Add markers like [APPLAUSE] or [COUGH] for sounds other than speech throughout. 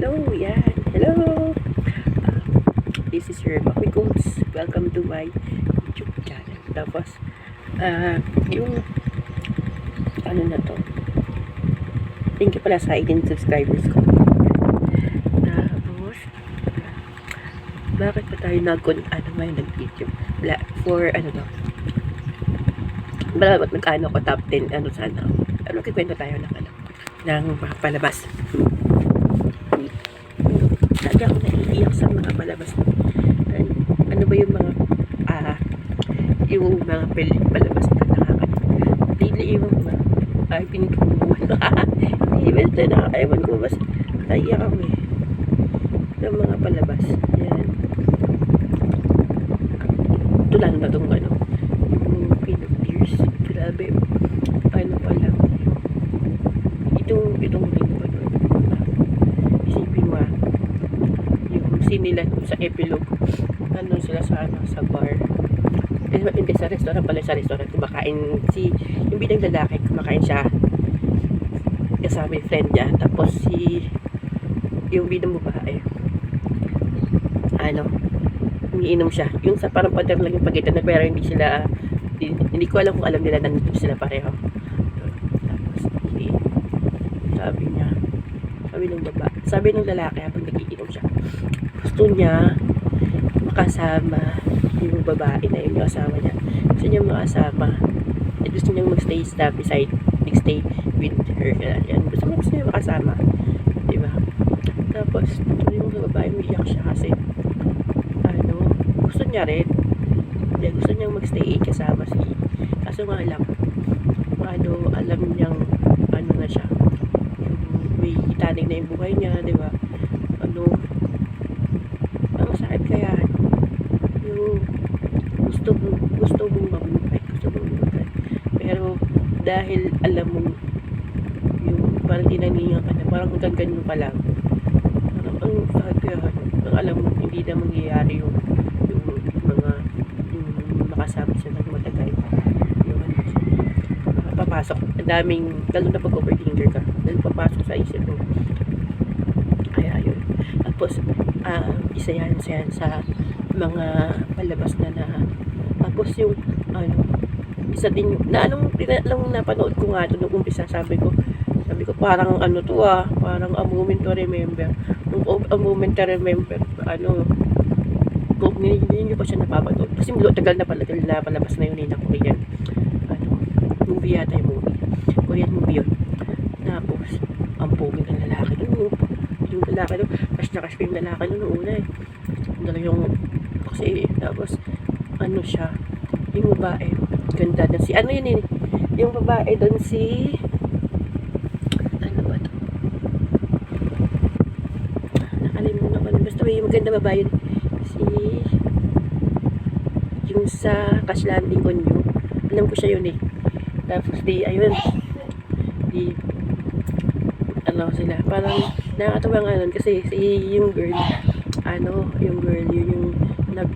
Hello, yan. Hello. Ah, this is your Bakoy Codes. Welcome to my YouTube channel. Tapos, ah, yung, ano na to? Thank you pala sa 18 subscribers ko. Tapos, bakit pa tayo nag ano ngayon nag-video? For, ano to? Bala, nag-ano ko top 10, ano sana. Ano, kikwento tayo ng, ano, ng palabas. Lagi ako naiiyak sa mga palabas. Ano, ano ba yung mga, ah, yung mga pel palabas na nakaka [LAUGHS] Hindi yung mga, ay, pinitubuhan. Hindi, basta nakakaiwan ko, mas naiiyak ako eh. Ng mga palabas. Yan. Ito lang na itong ano, yung Queen of Tears. Grabe. Ano pa lang. Itong, itong ring pa doon. Isipin mo ah, yung scene nila dun sa epilogue. Nandun sila sa, ano, sa bar. Hindi, sa restaurant pala, sa restaurant. Kumakain si, yung bilang lalaki, kumakain siya. Kasama yung friend niya. Tapos si, yung bidang babae. Ano, umiinom siya. Yung sa parang pader lang yung pagitan na pero hindi sila, hindi, hindi ko alam kung alam nila nandito sila pareho. Tapos, hindi, sabi niya, sabi ng baba, sabi ng lalaki habang nagiinom siya, gusto niya makasama yung babae na yung kasama niya. Gusto niya makasama. At gusto niya magstay sa beside, stay with her. Yan. Gusto niya, gusto niya makasama. Diba? Tapos, yung babae, umiiyak siya kasi, ano, gusto niya rin. Hindi, gusto niya magstay kasama si, kaso nga lang, ano, alam niyang, ano na siya, may itanig na yung buhay niya, di ba? Ano, ang sakit kaya, yung gusto mo, gusto mong mabuhay, gusto mong mabuhay. Pero, dahil alam mo, yung parang tinaningan ka na, parang ganun pa lang, parang ang sakit kaya, ang alam mo, hindi na mangyayari yung, yung mga, yung makasama siya ng matagal. Yun. Papasok, ang daming, lalo na pag overthinker ka, dahil papasok sa isip mo. Kaya yun. Tapos, ah, isa yan, isa yan sa mga palabas na na. Tapos yung, ano, isa din na anong, alam, napanood ko nga ito nung umpisa, sabi ko, sabi ko, parang ano to ah, parang a moment to remember. Nung a moment to remember, ano, kung hindi, nyo pa siya napapanood. Kasi mulo, tagal na pala, tagal na palabas na yun eh, na Korean. Ano, movie yata yung movie. Korean movie yun. Tapos, ang pogi ng lalaki dun. oh. Yung lalaki dun, cash na cash pa yung lalaki noong una eh. Yung, kasi, tapos, ano siya, yung babae, ganda na si, ano yun eh, yung babae dun si, ano ba to? Nakalimutan ko na. Basta may maganda babae yun. Si, yung sa Cash Landing on You. Alam ko siya yun eh. Tapos di, ayun. Di, ano sila. Parang, nakakatawa nga nun kasi si yung girl, ano, yung girl, yun yung nag,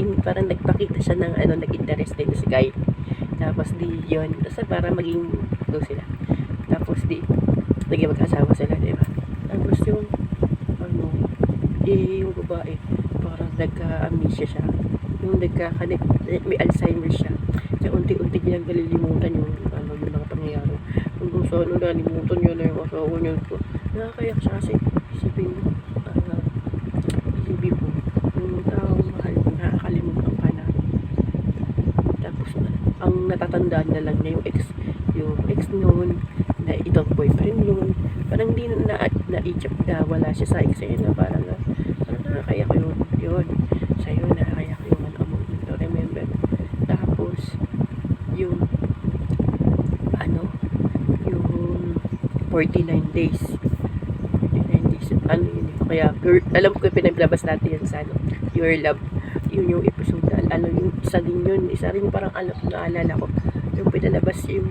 in, parang nagpakita siya ng ano, nag-interest din sa guy. Tapos di, yun. Tapos para maging, go sila. Tapos di, naging mag-asawa sila, di ba? Tapos yung, ano, eh, yung babae, parang nagka-amnesia siya. Yung nagka may Alzheimer siya. Kaya unti-unti niya nalilimutan yung, ano, yung mga pangyayari. Hanggang sa ano, nalimutan niya na yung asawa niya. Nakakayak siya kasi, isipin mo, ah, isipin mo, yung taong mahal mo, nakakalimutan ka na. Tapos, ang natatandaan na lang niya yung ex, yung ex noon, na itong boyfriend yun. Parang hindi na, na, na-ichap na wala siya sa ex na parang, ah, parang nakakayak yun, yun. Sa'yo, nakakayak yung ano mo, remember. Tapos, yung, ano, yung 49 days. 49 days, ano yun eh. Kaya, your- alam ko yung pinaglabas natin yan sa ano, Your Love. Yun yung episode na, ano, yung isa din yun, isa rin parang alam, naalala ko. Yung pinalabas yung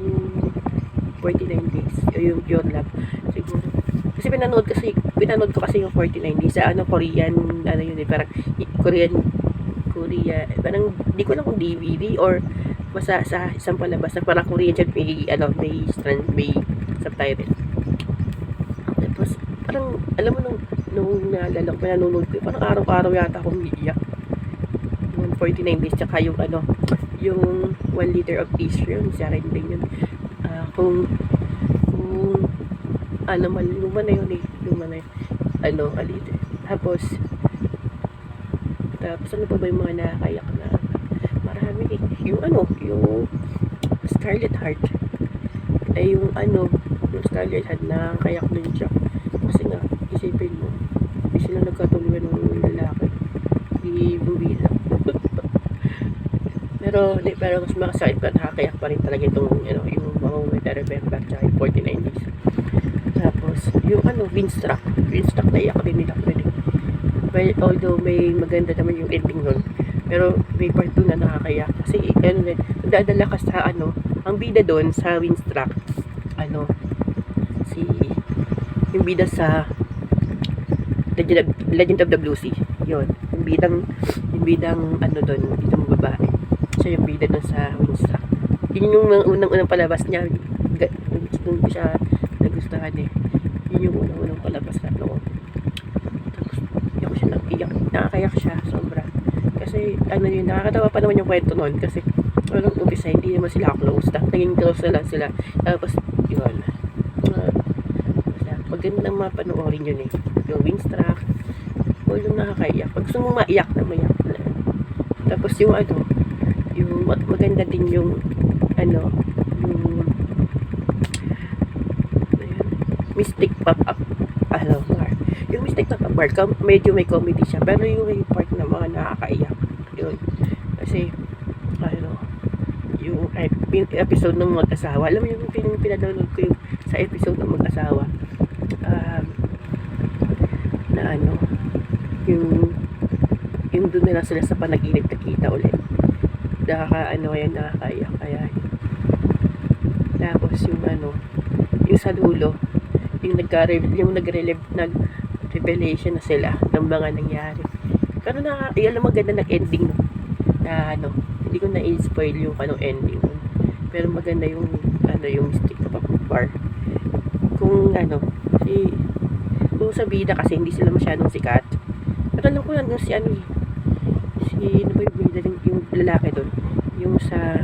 49 days, yung Your Love. Siguro. Kasi pinanood kasi, pinanood ko kasi yung 49 days sa ano, Korean, ano yun eh, parang Korean, Korea, parang, di ko lang kung DVD or basta sa isang palabas na parang Korean siya, may, ano, may, strand, may subtitle. Tapos, parang, alam mo nung, nung naalala ko, nanonood ko, parang araw-araw yata akong umiiyak. Yung 49 days, tsaka yung ano, yung 1 liter of tissue, yun, sa akin din yun. Ah, kung, kung, ano, man, luma na yun eh, luma na yun. Ano, a liter. Tapos, tapos ano pa ba yung mga nakakayak na, marami eh. Yung ano, yung Scarlet Heart. Ay yung ano, yung Scarlet Heart na kayak din siya. Kasi nga, isipin mo, hindi sila nagkatuluyan ng lalaki. Di bumila. Pero, di, pero mas makasakit pa, nakakayak pa rin talaga itong, ano, yung mga weather remember, tsaka yung 49 days. Tapos, yung ano, Winstruck. Winstruck na iyak din nila pwede. Well, although may maganda naman yung ending nun. Pero may part 2 na nakakayak. Kasi, ano dadala ka sa ano, ang bida doon sa Winstruck, ano, si, yung bida sa Legend of, Legend of the Blue Sea. Yun. Yung bidang, yung bidang, ano doon, bidang babae. Siya yung bida doon sa Winstruck. Yun yung unang-unang palabas niya. Doon ko siya nagustuhan eh. Yun yung unang-unang palabas na noon. Tapos, iyak siya nang iyak. Nakakayak siya, sobra. Kasi, ano yun, nakakatawa pa naman yung kwento noon. Kasi, walang umpisa, hindi naman sila close. Tapos, naging close na lang sila. Tapos, yun. Uh, magandang mapanoorin yun eh. Yung Winstruck. O yung nakakaiyak. Pag gusto mo maiyak na maiyak. Tapos, yung ano, mag- maganda din yung, ano, yung, yun, Mystic Pop-Up. Ano, bar. Yung Mystic Pop-Up com- medyo may comedy siya. Pero yung, part na mga nakakaiyak. Yun. Kasi, ano, yung ep- yung episode ng mag-asawa. Alam mo yung pin pinadownload ko yung sa episode ng mag-asawa. Um, na ano, yung yung doon na sila sa panaginip nakita ulit. Nakaka, ano yan, nakakaiyak. Kaya, tapos yung ano, yung sa dulo, yung nagka yung nag-relive, nag-revelation na sila ng mga nangyari. Pero na, yung alam maganda ng ending no? na ano, hindi ko na-spoil yung anong ending. Pero maganda yung, ano, yung mystic pa bar. Kung ano, si, kung sa bida kasi hindi sila masyadong sikat. Pero alam ko nandun si ano eh, si, ano ba yung bida, yung, lalaki doon. Yung sa,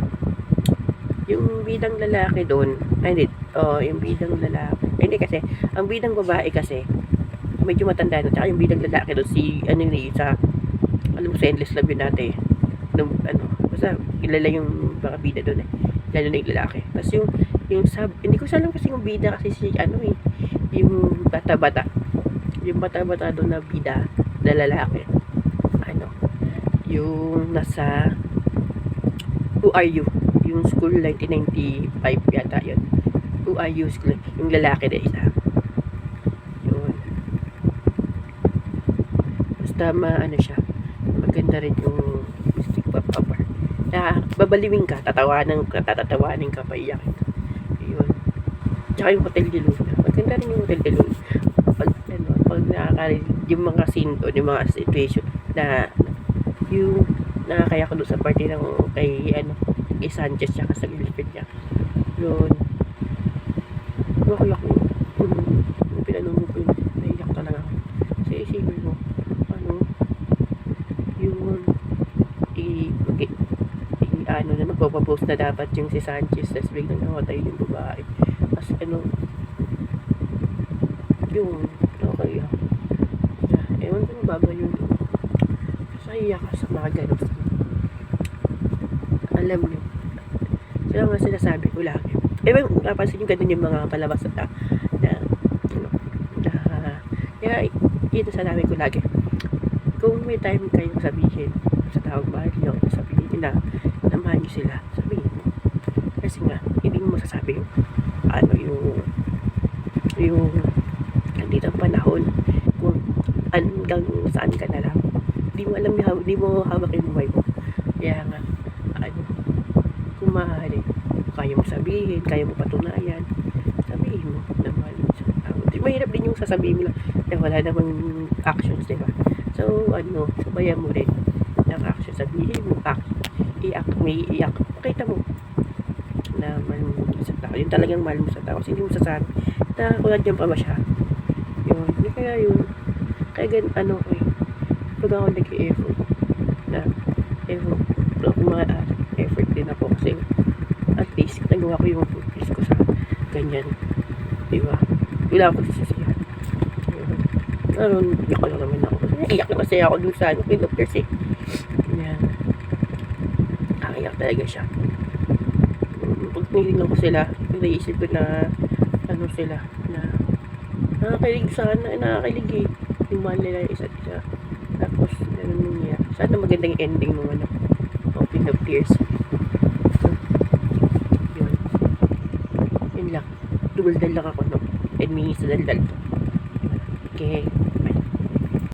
yung bidang lalaki doon, ay hindi, oh, yung bidang lalaki, ay, hindi kasi, ang bidang babae kasi, medyo matanda na, tsaka yung bidang lalaki doon, si, ano yun eh, sa, alam mo sa Endless Love yun dati, nung, ano, basta, kilala yung mga bida doon eh, lalo na yung lalaki. Tapos yung, yung sab, hindi ko alam kasi yung bida kasi si, ano eh, yung bata-bata, yung bata-bata doon na bida, na lalaki, yung nasa, Who Are You? Yung school 1995 yata yun. Who Are You school, yung lalaki na isa. Yun. Basta ma, ano siya, maganda rin yung Mystic Pop Popper. Na babaliwin ka, tatawanan ka, tatatawanin ka, paiyakin ka. Yun. Tsaka yung Hotel de Luna. Maganda rin yung Hotel de Luna. Pag, ano, pag nakakarinig, yung mga scene doon, yung mga situation na yung nakakaya ko doon sa party ng kay ano kay Sanchez tsaka sa girlfriend niya. Yun. Nakakaya ko yung pinanunod ko yun naiyak talaga ako. Kasi isipin mo ano yung i, mag, i ano na magpapapose na dapat yung si Sanchez. Tapos biglang namatay yung babae. Tapos ano yung nakakaya. Ewan ko yung bagay yun Masaya ka sa mga ganun. Alam niyo. Kaya nga sinasabi ko lagi. Eh, ba, napansin yung ganun yung mga palabas na, na, ano, na, kaya, yun sa namin ko lagi. Kung may time kayong sabihin sa tawag mahal niyo, sabihin na, mahal niyo sila, sabihin mo. Kasi nga, hindi mo masasabi yung, ano, yung, yung, nandito ang panahon, kung hanggang saan ka na lang di mo alam yung di mo hawak yung buhay mo. Kaya nga, ano, kung maaari, kaya mo sabihin, kaya mo patunayan, sabihin mo na mahal mo sa tao. Di, mahirap din yung sasabihin mo lang na wala namang actions, di ba? So, ano, sabayan mo rin ng action. Sabihin mo, act, i-act, may i-act. Pakita mo na mahal mo sa tao. Yung talagang mahal mo sa tao. Kasi hindi mo sasabi na kung nandiyan pa ba siya. Yun, Hindi kaya yun. Kaya gan, ano ko eh. Pag ako nag-effort na effort, ako mga ah, effort din ako kasi at least nagawa ko yung focus ko sa ganyan. Diba? Wala akong sasasihan. Ano, iyak ko lang naman ako. Kasi iyak na kasi ako dun sa ano, kay Dr. C. Yan. Nakayak talaga siya. Pag tinignan ko sila, naisip ko na ano sila, na nakakilig sana, nakakilig eh. Yung mahal nila isa't isa. Tapos, ganun nangyayari. Sana magandang ending nung ano, Open of Tears. So, yun. Yun lang. Dumaldal lang ako, no? 10 minutes na daldal. Okay.